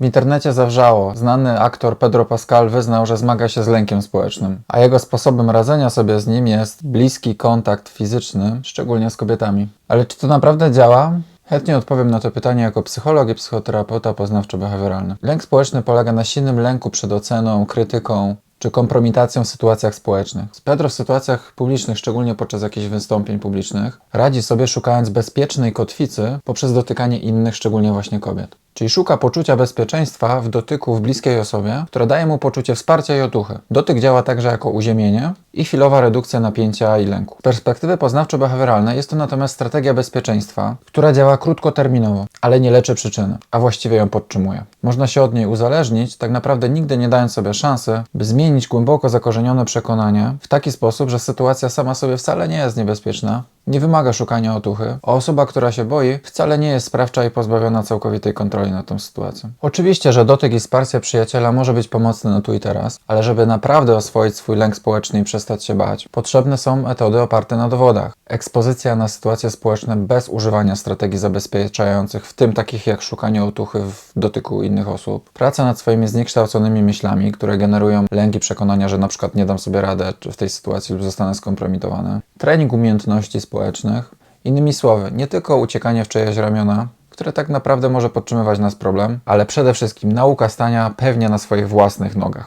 W internecie zawrzało. Znany aktor Pedro Pascal wyznał, że zmaga się z lękiem społecznym, a jego sposobem radzenia sobie z nim jest bliski kontakt fizyczny, szczególnie z kobietami. Ale czy to naprawdę działa? Chętnie odpowiem na to pytanie jako psycholog i psychoterapeuta poznawczo-behawioralny. Lęk społeczny polega na silnym lęku przed oceną, krytyką czy kompromitacją w sytuacjach społecznych. Pedro w sytuacjach publicznych, szczególnie podczas jakichś wystąpień publicznych, radzi sobie szukając bezpiecznej kotwicy poprzez dotykanie innych, szczególnie właśnie kobiet. Czyli szuka poczucia bezpieczeństwa w dotyku w bliskiej osobie, która daje mu poczucie wsparcia i otuchy. Dotyk działa także jako uziemienie i chwilowa redukcja napięcia i lęku. Z perspektywy poznawczo-behawioralnej jest to natomiast strategia bezpieczeństwa, która działa krótkoterminowo, ale nie leczy przyczyny, a właściwie ją podtrzymuje. Można się od niej uzależnić, tak naprawdę nigdy nie dając sobie szansy, by zmienić głęboko zakorzenione przekonanie w taki sposób, że sytuacja sama sobie wcale nie jest niebezpieczna, nie wymaga szukania otuchy, a osoba, która się boi, wcale nie jest sprawcza i pozbawiona całkowitej kontroli nad tą sytuacją. Oczywiście, że dotyk i wsparcie przyjaciela może być pomocny na tu i teraz, ale żeby naprawdę oswoić swój lęk społeczny i przestać się bać, potrzebne są metody oparte na dowodach. Ekspozycja na sytuacje społeczne bez używania strategii zabezpieczających, w tym takich jak szukanie otuchy w dotyku innych osób, praca nad swoimi zniekształconymi myślami, które generują lęk i przekonania, że na przykład nie dam sobie radę czy w tej sytuacji lub zostanę skompromitowany, trening umiejętności społecznych, innymi słowy, nie tylko uciekanie w czyjeś ramiona, które tak naprawdę może podtrzymywać nas problem, ale przede wszystkim nauka stania pewnie na swoich własnych nogach.